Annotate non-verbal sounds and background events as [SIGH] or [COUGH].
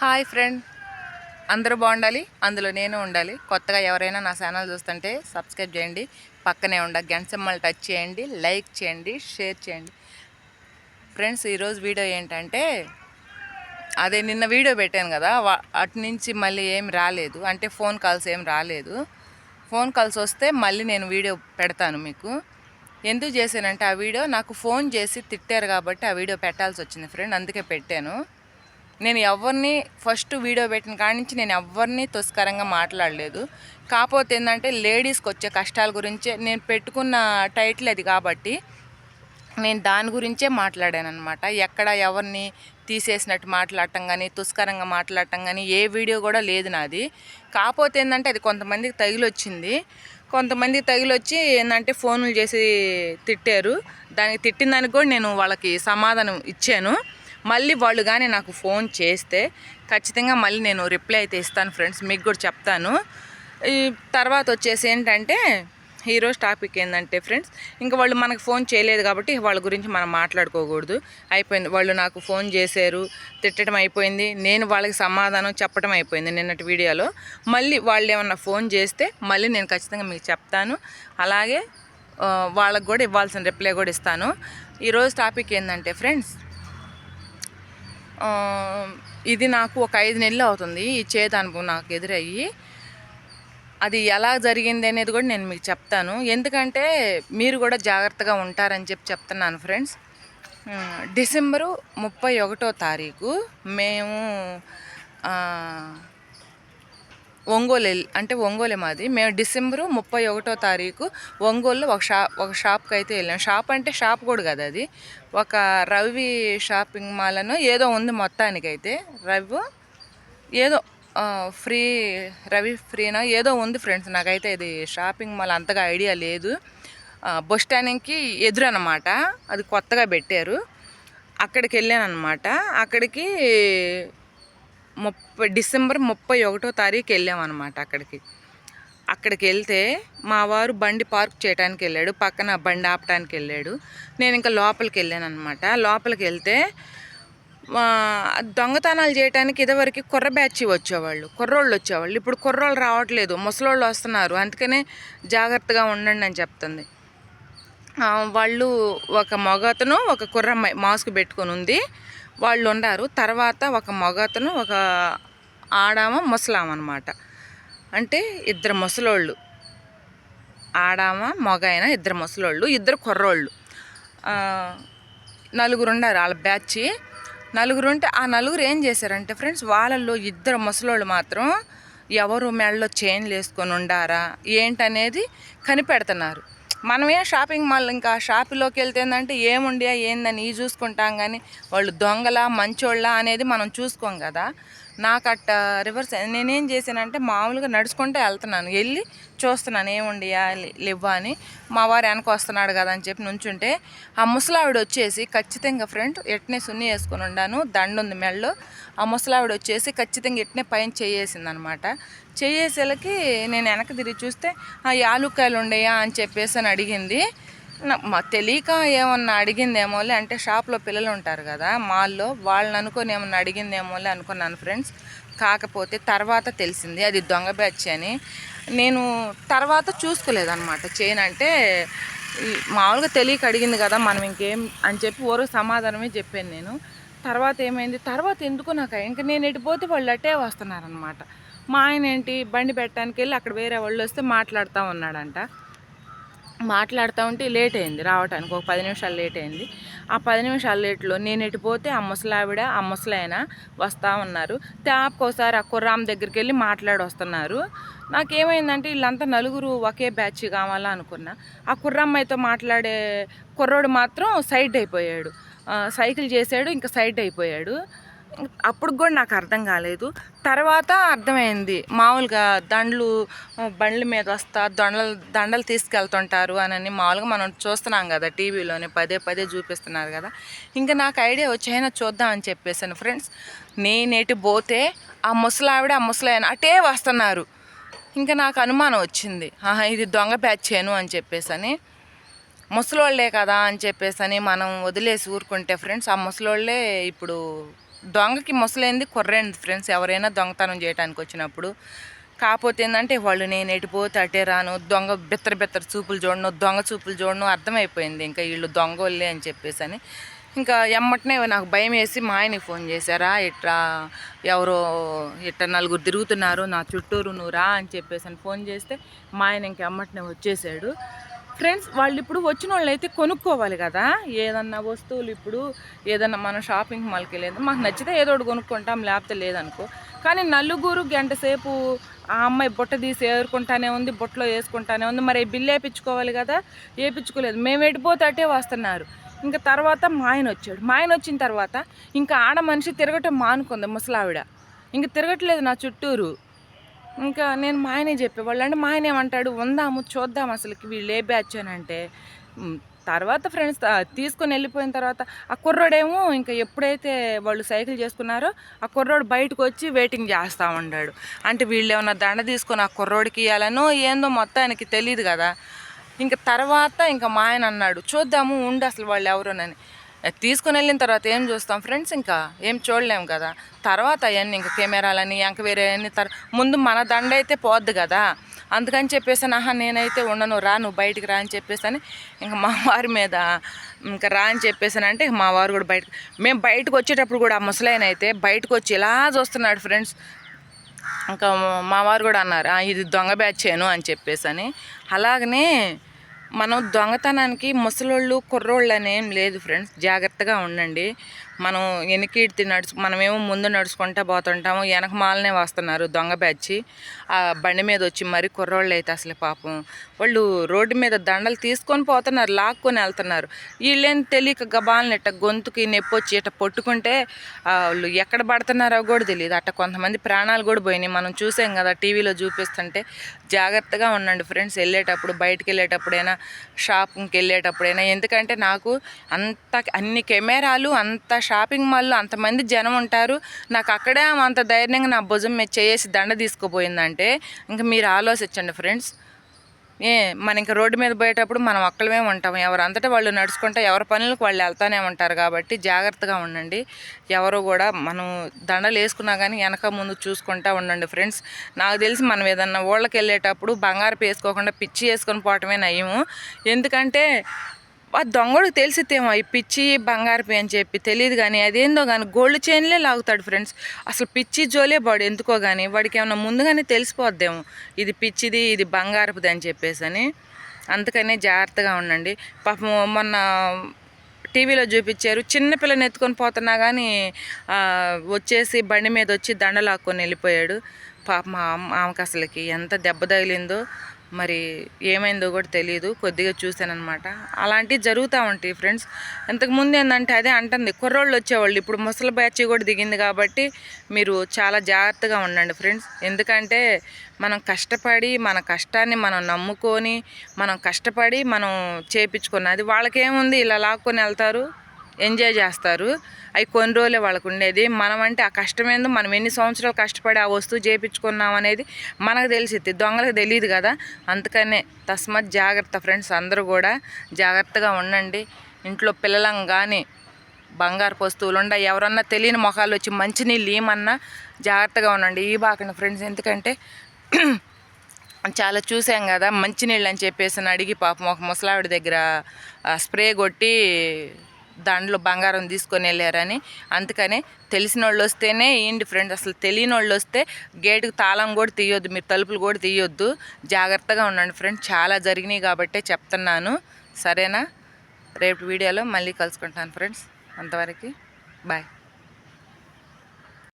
Hi friend. అందరూ బాగుండాలి? అందులో నేను ఉండాలి. కొత్తగా ఎవరైనా నా ఛానల్ చూస్తుంటే సబ్స్క్రైబ్ చేయండి. పక్కనే ఉండ గంట సింబల్ టచ్ చేయండి. లైక్ చేయండి. షేర్ చేయండి. ఫ్రెండ్స్ ఈరోజు వీడియో ఏంటంటే అదే నిన్న వీడియో పెట్టాను కదా అటు నుంచి మళ్ళీ ఏం రాలేదు. అంటే ఫోన్ కాల్స్ ఏం రాలేదు. ఫోన్ కాల్స్ వస్తే మళ్ళీ నేను వీడియో పెడతాను మీకు. ఎందుకు చేశానంటే ఆ వీడియో నాకు ఫోన్ చేసి తిట్టారు కాబట్టి ఆ వీడియో పెట్టాల్సి వచ్చింది ఫ్రెండ్. అందుకే పెట్టాను. నేను ఎవరిని ఫస్ట్ వీడియో పెట్టిన కాడి నుంచి నేను ఎవరిని తుస్కరంగా మాట్లాడలేదు. కాకపోతే ఏంటంటే లేడీస్కి వచ్చే కష్టాల గురించే నేను పెట్టుకున్న టైటిల్ అది కాబట్టి నేను దాని గురించే మాట్లాడాను అనమాట ఎక్కడ ఎవరిని తీసేసినట్టు మాట్లాడటం కానీ తుస్కరంగా మాట్లాడటం కానీ ఏ వీడియో కూడా లేదు నాది. కాకపోతే ఏంటంటే అది కొంతమందికి తగిలొచ్చింది. కొంతమందికి తగిలొచ్చి ఏంటంటే ఫోన్లు చేసి తిట్టారు. దానికి తిట్టిన దానికి కూడా నేను వాళ్ళకి సమాధానం ఇచ్చాను. మళ్ళీ వాళ్ళు కానీ నాకు ఫోన్ చేస్తే ఖచ్చితంగా మళ్ళీ నేను రిప్లై అయితే ఇస్తాను ఫ్రెండ్స్ మీకు కూడా చెప్తాను. ఈ తర్వాత వచ్చేసి ఏంటంటే ఈరోజు టాపిక్ ఏంటంటే ఫ్రెండ్స్ ఇంకా వాళ్ళు మనకు ఫోన్ చేయలేదు కాబట్టి వాళ్ళ గురించి మనం మాట్లాడుకోకూడదు. అయిపోయింది. వాళ్ళు నాకు ఫోన్ చేశారు తిట్టడం అయిపోయింది నేను వాళ్ళకి సమాధానం చెప్పడం అయిపోయింది నిన్నటి వీడియోలో. మళ్ళీ వాళ్ళు ఏమన్నా ఫోన్ చేస్తే మళ్ళీ నేను ఖచ్చితంగా మీకు చెప్తాను. అలాగే వాళ్ళకు కూడా ఇవ్వాల్సిన రిప్లై కూడా ఇస్తాను. ఈరోజు టాపిక్ ఏంటంటే ఫ్రెండ్స్ ఇది నాకు ఒక ఐదు నెలలు అవుతుంది. ఈ చేదు అనుభవం నాకు ఎదురయ్యి. అది ఎలా జరిగింది అనేది కూడా నేను మీకు చెప్తాను. ఎందుకంటే మీరు కూడా జాగ్రత్తగా ఉంటారని చెప్పి చెప్తున్నాను ఫ్రెండ్స్. డిసెంబరు ముప్పై ఒకటో తారీఖు మేము ఒంగోలు అంటే ఒంగోలే మాది. మేము డిసెంబరు ముప్పై ఒకటో తారీఖు ఒంగోలులో ఒక షాప్ ఒక షాప్కి అయితే వెళ్ళాం. షాప్ అంటే షాప్ కూడా కదా అది. ఒక రవి షాపింగ్ మాల్ అను ఏదో ఉంది మొత్తానికైతే. రవి ఏదో ఫ్రీ రవి ఫ్రీనా ఏదో ఉంది ఫ్రెండ్స్. నాకైతే ఇది షాపింగ్ మాల్ అంతగా ఐడియా లేదు. బస్ స్టాండ్కి ఎదురు అనమాట అది కొత్తగా పెట్టారు. అక్కడికి వెళ్ళాను అనమాట అక్కడికి ముప్పై డిసెంబర్ ముప్పై ఒకటో తారీఖు వెళ్ళామన్నమాట అక్కడికి. అక్కడికి వెళ్తే మా వారు బండి పార్క్ చేయడానికి వెళ్ళాడు పక్కన బండి ఆపడానికి వెళ్ళాడు. నేను ఇంకా లోపలికి వెళ్ళాను అనమాట లోపలికి వెళ్తే దొంగతనాలు చేయడానికి ఇదివరకు కుర్ర బ్యాచ్ వచ్చేవాళ్ళు కుర్రోళ్ళు వచ్చేవాళ్ళు. ఇప్పుడు కుర్రోళ్ళు రావట్లేదు ముసలోళ్ళు వస్తున్నారు. అందుకనే జాగ్రత్తగా ఉండండి అని చెప్తుంది. వాళ్ళు ఒక మగతను ఒక కుర్రమ్మాయి మాస్క్ పెట్టుకొని ఉంది. వాళ్ళు ఉండారు తర్వాత ఒక మగతను ఒక ఆడామ ముసలామ అనమాట అంటే ఇద్దరు ముసలోళ్ళు. ఆడామ మగ అయిన ఇద్దరు ముసలోళ్ళు ఇద్దరు కుర్రోళ్ళు. నలుగురు ఉన్నారు వాళ్ళ బ్యాచ్. నలుగురు ఉంటే ఆ నలుగురు ఏం చేశారంటే ఫ్రెండ్స్ వాళ్ళల్లో ఇద్దరు ముసలోళ్ళు మాత్రం ఎవరు మెడలో చైన్లు వేసుకొని ఉండారా ఏంటనేది కనిపెడుతున్నారు. మనమే షాపింగ్ మాల్ ఇంకా షాపులోకి వెళ్తే ఏంటంటే ఏముండియా ఏందని ఈ చూసుకుంటాం కానీ వాళ్ళు దొంగల మంచోళ్ళ అనేది మనం చూసుకోం కదా. నాకు అట్ట రివర్స్ నేనేం చేశానంటే మామూలుగా నడుచుకుంటే వెళ్తున్నాను. వెళ్ళి చూస్తున్నాను ఏముండి లేవా అని. మా వారు వెనక వస్తున్నాడు కదా అని చెప్పి నుంచుంటే ఆ ముసలావిడ వచ్చేసి ఖచ్చితంగా ఫ్రెండ్ ఎట్నే సున్ని వేసుకొని ఉండాను దండ ఉంది మెడలో ఆ ముసలావిడ వచ్చేసి ఖచ్చితంగా ఎట్నే పైన చేయేసింది అనమాట చేయేసేలకి నేను వెనక తిరిగి చూస్తే ఆ యాలుక్కాయలు ఉండయా అని చెప్పేసి అని అడిగింది. మా తెలియక ఏమన్నా అడిగిందేమోలే అంటే షాప్లో పిల్లలు ఉంటారు కదా మాల్లో వాళ్ళని అనుకొని ఏమన్నా అడిగిందేమోలే అనుకున్నాను ఫ్రెండ్స్. కాకపోతే తర్వాత తెలిసింది అది దొంగ బ్యాచ్ అని. నేను తర్వాత చూసుకోలేదన్నమాట. చైన్ అంటే మామూలుగా తెలియక అడిగింది కదా మనం ఇంకేం అని చెప్పి ఓరో సమాధానమే చెప్పాను నేను. తర్వాత ఏమైంది తర్వాత ఎందుకు నాకు ఇంకా నేను ఎటుపోతే వాళ్ళు అట్టే వస్తున్నారనమాట మా ఆయన ఏంటి బండి పెట్టడానికి వెళ్ళి అక్కడ వేరే వాళ్ళు వస్తే మాట్లాడుతూ ఉన్నాడంట. మాట్లాడుతూ ఉంటే లేట్ అయింది రావటానికి ఒక పది నిమిషాలు లేట్ అయింది. ఆ పది నిమిషాల లేట్లో నేను ఎటుపోతే ఆ ముసలావిడ ఆ ముసలాయన వస్తూ ఉన్నారు. ఒకసారి ఆ కుర్రామ్ దగ్గరికి వెళ్ళి మాట్లాడి వస్తున్నారు నాకేమైందంటే వీళ్ళంతా నలుగురు ఒకే బ్యాచ్ కావాలా అనుకున్నా. ఆ కుర్రమ్మాయితో మాట్లాడే కుర్రోడు మాత్రం సైడ్ అయిపోయాడు. సైకిల్ చేశాడు ఇంకా సైడ్ అయిపోయాడు. అప్పుడు కూడా నాకు అర్థం కాలేదు. తర్వాత అర్థమైంది. మామూలుగా దండలు బండ్ల మీద వస్తా దండలు దండలు తీసుకెళ్తుంటారు అని మామూలుగా మనం చూస్తున్నాం కదా టీవీలోనే పదే పదే చూపిస్తున్నారు కదా. ఇంకా నాకు ఐడియా వచ్చాయినా చూద్దాం అని చెప్పేసాను ఫ్రెండ్స్. నేనేటి పోతే ఆ ముసలావిడ ఆ ముసలాయన అటే వస్తున్నారు. ఇంకా నాకు అనుమానం వచ్చింది. ఆహా ఇది దొంగ బ్యాచేను అని చెప్పేసని. ముసలోళ్ళే కదా అని చెప్పేసి అని మనం వదిలేసి ఊరుకుంటే ఫ్రెండ్స్ ఆ ముసలోళ్ళే ఇప్పుడు దొంగకి ముసలేంది కుర్రైంది ఫ్రెండ్స్. ఎవరైనా దొంగతనం చేయడానికి వచ్చినప్పుడు కాకపోతే ఏంటంటే వాళ్ళు నేను ఎటుపోతే అటే రాను దొంగ బిత్తర బిత్తర చూపులు చూడను దొంగ చూపులు చూడను అర్థమైపోయింది. ఇంకా వీళ్ళు దొంగోళ్ళే అని చెప్పేసి అని ఇంకా ఎమ్మటనే నాకు భయం వేసి మా ఆయనకి ఫోన్ చేశారా ఇట్లా ఎవరో ఇట్లా నలుగురు తిరుగుతున్నారు నా చుట్టూరు నువ్వు రా అని చెప్పేసి అని ఫోన్ చేస్తే మా ఆయన ఇంక ఎమ్మటనే వచ్చేసాడు. ఫ్రెండ్స్ వాళ్ళు ఇప్పుడు వచ్చిన వాళ్ళు అయితే కొనుక్కోవాలి కదా? ఏదన్నా వస్తువులు ఇప్పుడు ఏదన్నా మనం షాపింగ్ మాల్కి వెళ్ళేది మాకు నచ్చితే ఏదో ఒకటి కొనుక్కుంటాం లేకపోతే లేదనుకో. కానీ నలుగురు గంట సేపు ఆ అమ్మాయి బుట్ట తీసి ఏరుకుంటానే ఉంది బుట్టలో వేసుకుంటానే ఉంది మరి బిల్లు వేయించుకోవాలి కదా? వేయించుకోలేదు. మేము ఎడిపోతే అటే వస్తున్నారు. ఇంకా తర్వాత మా ఆయన వచ్చాడు. మా ఆయన వచ్చిన తర్వాత ఇంకా ఆడ మనిషి తిరగటం మానుకుంది ముసలావిడ. ఇంకా తిరగట్లేదు నా చుట్టూరు. ఇంకా నేను మా ఆయనే చెప్పేవాళ్ళు. అంటే మా ఆయన ఏమంటాడు ఉందాము చూద్దాం అసలుకి వీళ్ళు ఏ బ్యాచ్ అని అంటే తర్వాత ఫ్రెండ్స్ తీసుకొని వెళ్ళిపోయిన తర్వాత ఆ కుర్రోడేమో ఇంకా ఎప్పుడైతే వాళ్ళు సైకిల్ చేసుకున్నారో ఆ కుర్రోడు బయటకు వచ్చి వెయిటింగ్ చేస్తూ ఉన్నాడు అంటే వీళ్ళు ఏమన్నా దండ తీసుకొని ఆ కుర్రోడికి ఇవ్వాలనో ఏందో మొత్తం ఆయనకి తెలియదు కదా. ఇంకా తర్వాత ఇంకా మా ఆయన అన్నాడు చూద్దాము ఉండు అసలు వాళ్ళు ఎవరోనని. తీసుకుని వెళ్ళిన తర్వాత ఏం చూస్తాం ఫ్రెండ్స్ ఇంకా? ఏం చూడలేము కదా. తర్వాత అవన్నీ ఇంకా కెమెరాలని ఇంకా వేరే అన్ని తర్ ముందు మన దండ అయితే పోద్ది కదా. అందుకని చెప్పేసి ఆహా నేనైతే ఉండను రా నువ్వు బయటికి రా అని చెప్పేసి అని ఇంకా మా వారి మీద ఇంకా రా అని చెప్పేసి అంటే మా వారు కూడా బయట మేము బయటకు వచ్చేటప్పుడు కూడా ఆ ముసలైన అయితే బయటకు వచ్చి ఇలా చూస్తున్నాడు ఫ్రెండ్స్. ఇంకా మా వారు కూడా అన్నారు ఇది దొంగ బ్యాచ్ చేయను అని చెప్పేసి అని అలాగనే మనం దొంగతనానికి ముసలోళ్ళు కుర్రోళ్ళు అనేం లేదు ఫ్రెండ్స్ జాగ్రత్తగా ఉండండి. మనం వెనకీడ్తి నడుచు మనమేమో ముందు నడుచుకుంటా పోతుంటాము వెనక మాలనే వస్తున్నారు దొంగ బ్యాచి ఆ బండి మీద వచ్చి మరి కుర్రోళ్ళు అయితే అసలు పాపం. వాళ్ళు రోడ్డు మీద దండలు తీసుకొని పోతున్నారు లాక్కొని వెళ్తున్నారు. వీళ్ళేం తెలియక గబాలని ఇట్ట గొంతుకి నొప్పి వచ్చి ఇట్ట పట్టుకుంటే వాళ్ళు ఎక్కడ పడుతున్నారో కూడా తెలియదు. అట్ట కొంతమంది ప్రాణాలు కూడా పోయినాయి. మనం చూసాం కదా టీవీలో చూపిస్తుంటే జాగ్రత్తగా ఉండండి ఫ్రెండ్స్. వెళ్ళేటప్పుడు బయటికి వెళ్ళేటప్పుడైనా షాప్కి వెళ్ళేటప్పుడైనా. ఎందుకంటే నాకు అంత అన్ని కెమెరాలు అంత షాపింగ్ మాల్లో అంతమంది జనం ఉంటారు. నాకు అక్కడే అంత ధైర్యంగా నా భుజం మీద చేసి దండ తీసుకుపోయిందంటే ఇంకా మీరు ఆలోచించండి ఫ్రెండ్స్. ఏ మన ఇంకా రోడ్డు మీద పోయేటప్పుడు మనం ఒక్కలమే ఉంటాం. ఎవరు అంతటా వాళ్ళు నడుచుకుంటే ఎవరి పనులకు వాళ్ళు వెళ్తానే ఉంటారు కాబట్టి జాగ్రత్తగా ఉండండి. ఎవరు కూడా మనం దండలు వేసుకున్నా కానీ వెనక ముందు చూసుకుంటా ఉండండి ఫ్రెండ్స్. నాకు తెలిసి మనం ఏదన్నా ఊళ్ళకి వెళ్ళేటప్పుడు బంగారు వేసుకోకుండా పిచ్చి వేసుకొని పోవటమే నయము. ఎందుకంటే ఆ దొంగడు తెలిసితేమో ఈ పిచ్చి బంగారపి అని చెప్పి తెలియదు కానీ అదేందో కానీ గోల్డ్ చైన్లే లాగుతాడు ఫ్రెండ్స్ అసలు పిచ్చి జోలే వాడు ఎందుకో కానీ వాడికి ఏమైనా ముందుగానే తెలిసిపోద్దేమో. ఇది పిచ్చిది ఇది బంగారపుది అని చెప్పేసి అని అందుకనే జాగ్రత్తగా ఉండండి. పాపం మొన్న టీవీలో చూపించారు చిన్నపిల్లని ఎత్తుకొని పోతున్నా కానీ వచ్చేసి బండి మీద వచ్చి దండలాక్కొని వెళ్ళిపోయాడు. పాప మా ఆమెకు అసలుకి ఎంత దెబ్బ తగిలిందో. మరి ఏమైందో కూడా తెలియదు కొద్దిగా చూశానమాట అలాంటివి జరుగుతూ ఉంటాయి ఫ్రెండ్స్. ఇంతకుముందు ఏంటంటే అదే అంటుంది కుర్రోళ్ళు వచ్చేవాళ్ళు. ఇప్పుడు ముసలి బ్యాచ్ కూడా దిగింది కాబట్టి మీరు చాలా జాగ్రత్తగా ఉండండి ఫ్రెండ్స్. ఎందుకంటే మనం కష్టపడి మన కష్టాన్ని మనం నమ్ముకొని మనం కష్టపడి మనం చేపించుకున్నది వాళ్ళకేముంది ఇలా లాక్కొని వెళ్తారు? ఎంజాయ్ చేస్తారు. అవి కొన్ని రోజులే వాళ్ళకు ఉండేది. మనం అంటే ఆ కష్టమేందో మనం ఎన్ని సంవత్సరాలు కష్టపడి ఆ వస్తువు చేపించుకున్నాం అనేది మనకు తెలిసిద్ది. దొంగలకు తెలియదు కదా. అందుకనే తస్మత్ జాగ్రత్త ఫ్రెండ్స్ అందరూ కూడా జాగ్రత్తగా ఉండండి. ఇంట్లో పిల్లలం కానీ బంగారు వస్తువులు ఉండ ఎవరన్నా తెలియని మొఖాలు వచ్చి మంచినీళ్ళు ఏమన్నా జాగ్రత్తగా ఉండండి. ఈ బాకండి ఫ్రెండ్స్ ఎందుకంటే [CLEARS THROAT] చాలా చూసాం కదా మంచినీళ్ళు అని చెప్పేసి అడిగి పాపం ఒక ముసలావిడ దగ్గర స్ప్రే కొట్టి దాంట్లో బంగారం తీసుకొని వెళ్ళారని. అందుకనే తెలిసిన వాళ్ళు వస్తేనే ఏంటి ఫ్రెండ్స్ అసలు తెలియని వాళ్ళు వస్తే గేటుకు తాళం కూడా తీయొద్దు మీరు తలుపులు కూడా తీయొద్దు. జాగ్రత్తగా ఉండండి ఫ్రెండ్స్ చాలా జరిగినాయి కాబట్టే చెప్తున్నాను. సరేనా? రేపు వీడియోలో మళ్ళీ కలుసుకుంటాను ఫ్రెండ్స్ అంతవరకు బాయ్.